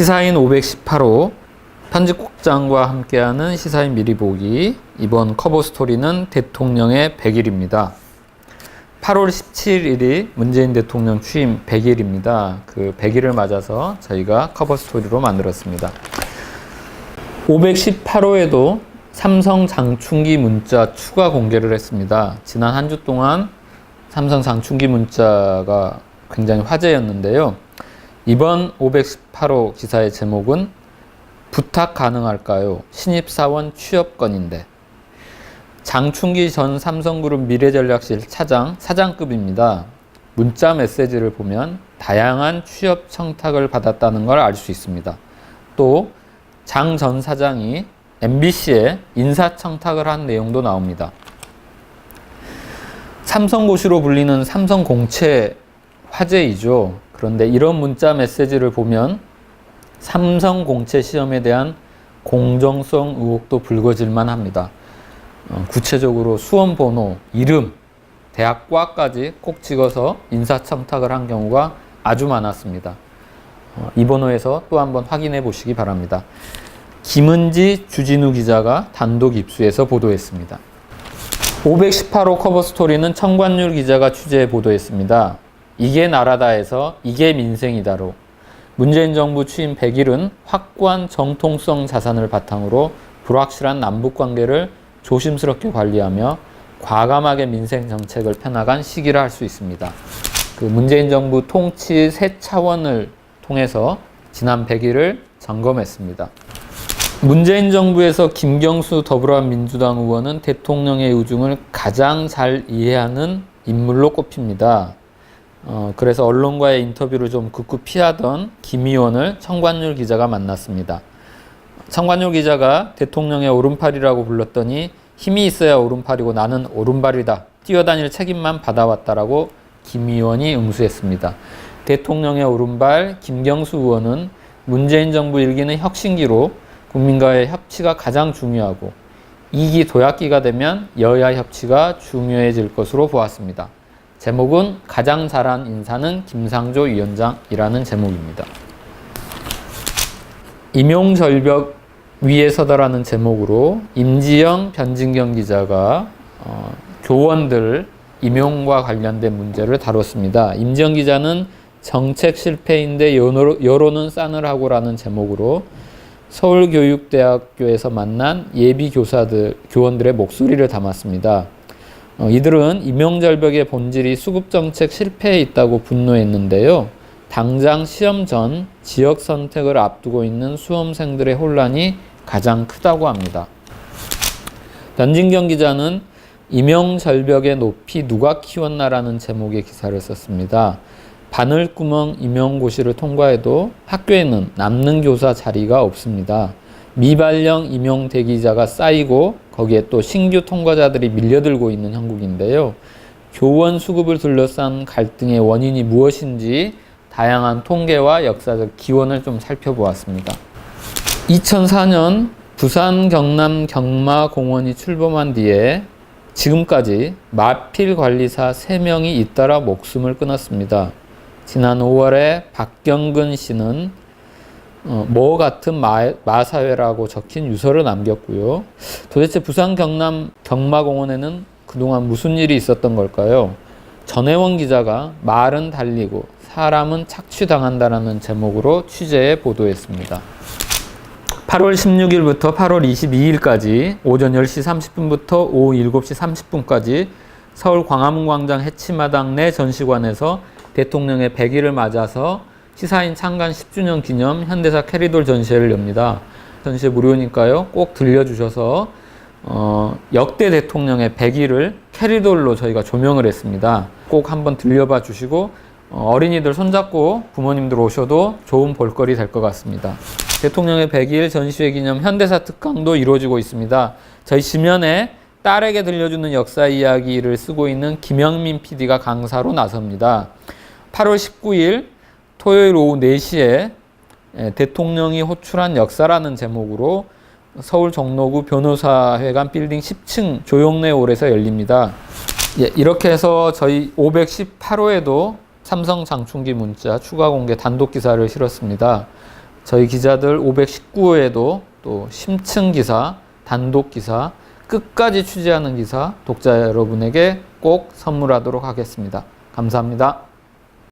시사인 518호 편집국장과 함께하는 시사인 미리 보기 이번 커버 스토리는 대통령의 100일입니다. 8월 17일이 문재인 대통령 취임 100일입니다. 그 100일을 맞아서 저희가 커버 스토리로 만들었습니다. 518호에도 삼성 장충기 문자 추가 공개를 했습니다. 지난 한 주 동안 삼성 장충기 문자가 굉장히 화제였는데요. 이번 518호 기사의 제목은 부탁 가능할까요? 신입사원 취업건인데. 장충기 전 삼성그룹 미래전략실 차장, 사장급입니다. 문자 메시지를 보면 다양한 취업 청탁을 받았다는 걸 알 수 있습니다. 또 장 전 사장이 MBC에 인사 청탁을 한 내용도 나옵니다. 삼성고시로 불리는 삼성공채 화제이죠. 그런데 이런 문자 메시지를 보면 삼성 공채 시험에 대한 공정성 의혹도 불거질만 합니다. 어, 구체적으로 수험 번호, 이름, 대학 과까지 꼭 찍어서 인사청탁을 한 경우가 아주 많았습니다. 어, 이 번호에서 또 한번 확인해 보시기 바랍니다. 김은지 주진우 기자가 단독 입수해서 보도했습니다. 518호 커버 스토리는 청관율 기자가 취재해 보도했습니다. 이게 나라다에서 이게 민생이다로 문재인 정부 취임 100일은 확고한 정통성 자산을 바탕으로 불확실한 남북 관계를 조심스럽게 관리하며 과감하게 민생 정책을 펴나간 시기라 할 수 있습니다. 그 문재인 정부 통치 세 차원을 통해서 지난 100일을 점검했습니다. 문재인 정부에서 김경수 더불어민주당 의원은 대통령의 의중을 가장 잘 이해하는 인물로 꼽힙니다. 어, 그래서 언론과의 인터뷰를 좀 극구 피하던 김 의원을 청관율 기자가 만났습니다. 청관율 기자가 대통령의 오른팔이라고 불렀더니 힘이 있어야 오른팔이고 나는 오른발이다. 뛰어다닐 책임만 받아왔다라고 김 의원이 응수했습니다. 대통령의 오른발 김경수 의원은 문재인 정부 일기는 혁신기로 국민과의 협치가 가장 중요하고 이기 도약기가 되면 여야 협치가 중요해질 것으로 보았습니다. 제목은 가장 잘한 인사는 김상조 위원장이라는 제목입니다. 임용절벽 위에 서다라는 제목으로 임지영, 변진경 기자가 어, 교원들 임용과 관련된 문제를 다뤘습니다. 임지영 기자는 정책 실패인데 여론은 싸늘하고라는 제목으로 서울교육대학교에서 만난 예비 교사들, 교원들의 목소리를 담았습니다. 어, 이들은 임용절벽의 본질이 수급정책 실패에 있다고 분노했는데요. 당장 시험 전 지역 선택을 앞두고 있는 수험생들의 혼란이 가장 크다고 합니다. 변진경 기자는 임용절벽의 높이 누가 키웠나라는 제목의 기사를 썼습니다. 바늘구멍 임용고시를 통과해도 학교에는 남는 교사 자리가 없습니다. 미발령 임용 대기자가 쌓이고 거기에 또 신규 통과자들이 밀려들고 있는 형국인데요. 교원 수급을 둘러싼 갈등의 원인이 무엇인지 다양한 통계와 역사적 기원을 좀 살펴보았습니다. 2004년 부산 경남 경마공원이 출범한 뒤에 지금까지 마필 관리사 3명이 잇따라 목숨을 끊었습니다. 지난 5월에 박경근 씨는 어, 뭐 같은 마, 마사회라고 적힌 유서를 남겼고요. 도대체 부산 경남 경마공원에는 그동안 무슨 일이 있었던 걸까요? 전혜원 기자가 말은 달리고 사람은 착취당한다라는 제목으로 취재해 보도했습니다. 8월 16일부터 8월 22일까지 오전 10시 30분부터 오후 7시 30분까지 서울 광화문 광장 해치마당 내 전시관에서 대통령의 100일을 맞아서 시사인 창간 10주년 기념 현대사 캐리돌 전시회를 엽니다. 전시회 무료니까요. 꼭 들려주셔서 어, 역대 대통령의 100일을 캐리돌로 저희가 조명을 했습니다. 꼭 한번 들려봐 주시고 어, 어린이들 손잡고 부모님들 오셔도 좋은 볼거리 될 것 같습니다. 대통령의 100일 전시회 기념 현대사 특강도 이루어지고 있습니다. 저희 지면에 딸에게 들려주는 역사 이야기를 쓰고 있는 김영민 PD가 강사로 나섭니다. 8월 19일 토요일 오후 4시에 대통령이 호출한 역사라는 제목으로 서울 종로구 변호사회관 빌딩 10층 조용래 홀에서 열립니다. 예, 이렇게 해서 저희 518호에도 삼성 장충기 문자 추가 공개 단독 기사를 실었습니다. 저희 기자들 519호에도 또 심층 기사, 단독 기사, 끝까지 취재하는 기사 독자 여러분에게 꼭 선물하도록 하겠습니다. 감사합니다.